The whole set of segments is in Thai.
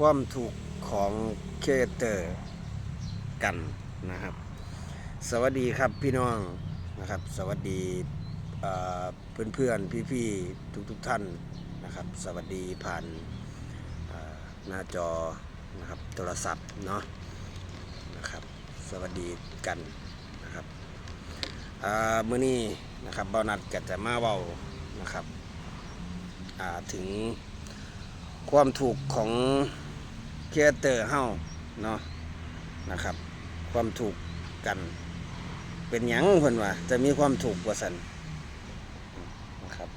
ความถูกของเคเตอร์กันนะครับ สวัสดีครับพี่น้องนะครับ สวัสดีเพื่อนเพื่อนๆพี่ๆทุกๆทท่านนะครับ สวัสดีผ่านหน้าจอนะครับโทรศัพท์เนาะนะครับ สวัสดีกันนะครับอ่ามื้อนี้นะครับเบานัดก็จะมาเว้านะครับถึงความถูกของ เคเตอร์เฮาเนาะนะครับ ความถูกกัน เป็นหยังเพิ่นว่า จะมีความถูกกว่าสันนะครับ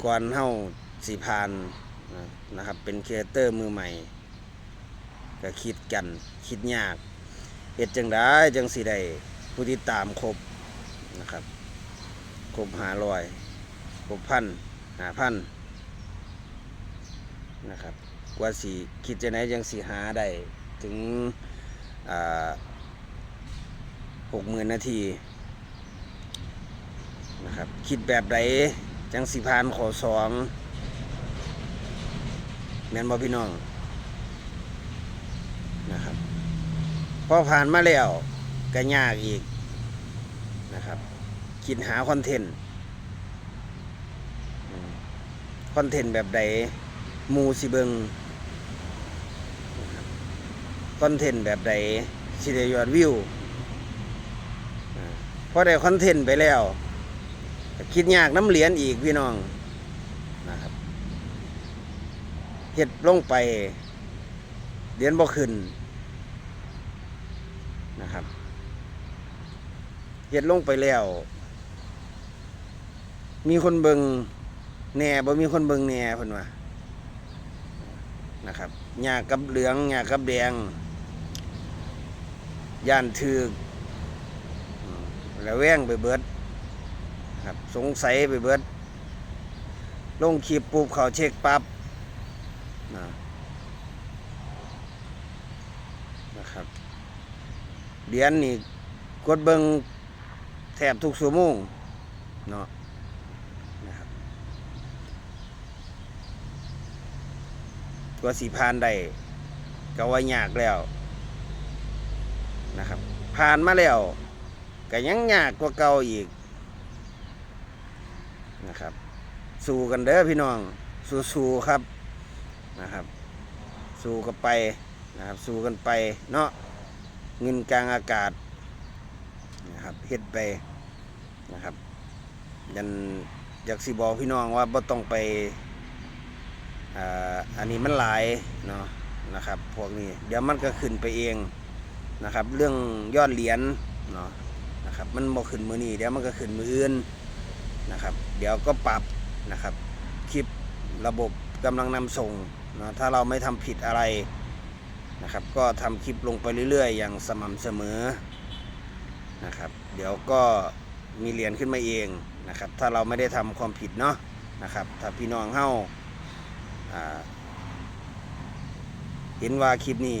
ควรเฮาสีพานนะครับ เป็นครีเอเตอร์มือใหม่ ก็คิดกันคิดยากเฮ็ดจังได้จังสิได้ผู้ติดตามครบนะครับครบหาร้อยครบพันหาพันนะครับ กว่าสิคิดจะไหนจังสิหาได้ถึงหกหมื่นนาทีนะครับคิดแบบใดจังสิพานขอสองแม่นบ่พี่น้องนะครับพอผ่านมาแล้วก็ยากอีกนะครับคิดหาคอนเทนต์คอนเทนต์แบบใดมูสิเบิง คอนเทนต์แบบใดสิได้ยอดวิวพอได้คอนเทนต์ไปแล้ว คิดยากน้ำเหรียญอีกพี่น้องนะครับเฮ็ดลงไปเหรียญบ่ขึ้นนะครับเฮ็ดลงไปแล้ว มีคนเบิงแหน่บ่มีคนเบิงแหน่เพิ่นว่านะครับหยากกับเหลืองหยากกับแดง ย่านถือกแล้วแวงไปเบิดครับสงสัยไปเบิด ลงคลิปปุ๊บเขาเช็คปั๊บนะนะครับเดียนนี่กดเบิงแทบทุกชั่วโมงเนาะนะครับกว่าสีพานได้ก็ว่ายากแล้ว นะครับ ผ่านมาแล้วก็ยังยากกว่าเก่าอีกนะครับ สู้กันเด้อพี่น้อง สู้ๆครับนะครับ สู้กันไปนะครับ สู้กันไปเนาะเงินกลางอากาศนะครับเฮ็ดไปนะครับยันอยากสิบอกพี่น้องว่าบ่ต้องไปอ่าอันนี้มันหลายเนาะนะครับ พวกนี้เดี๋ยวมันก็ขึ้นไปเอง นะครับ เรื่องยอดเหรียญเนาะนะครับมันบ่ขึ้นมือนี้เดี๋ยวมันก็ขึ้นมืออื่นนะครับ เดี๋ยวก็ปรับนะครับคลิประบบกำลังนำส่งนะถ้าเราไม่ทำผิดอะไรนะครับ ก็ทำคลิปลงไปเรื่อยๆ อย่างสม่ำเสมอนะครับ เดี๋ยวก็มีเหรียญขึ้นมาเองนะครับ ถ้าเราไม่ได้ทำความผิดเนาะนะครับ ถ้าพี่น้องเฮาอ่าเห็นว่าคลิปนี้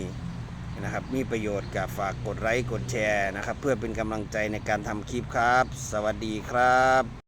นะครับ มีประโยชน์กับฝากกดไลค์กดแชร์นะครับ เพื่อเป็นกำลังใจในการทำคลิปครับ สวัสดีครับ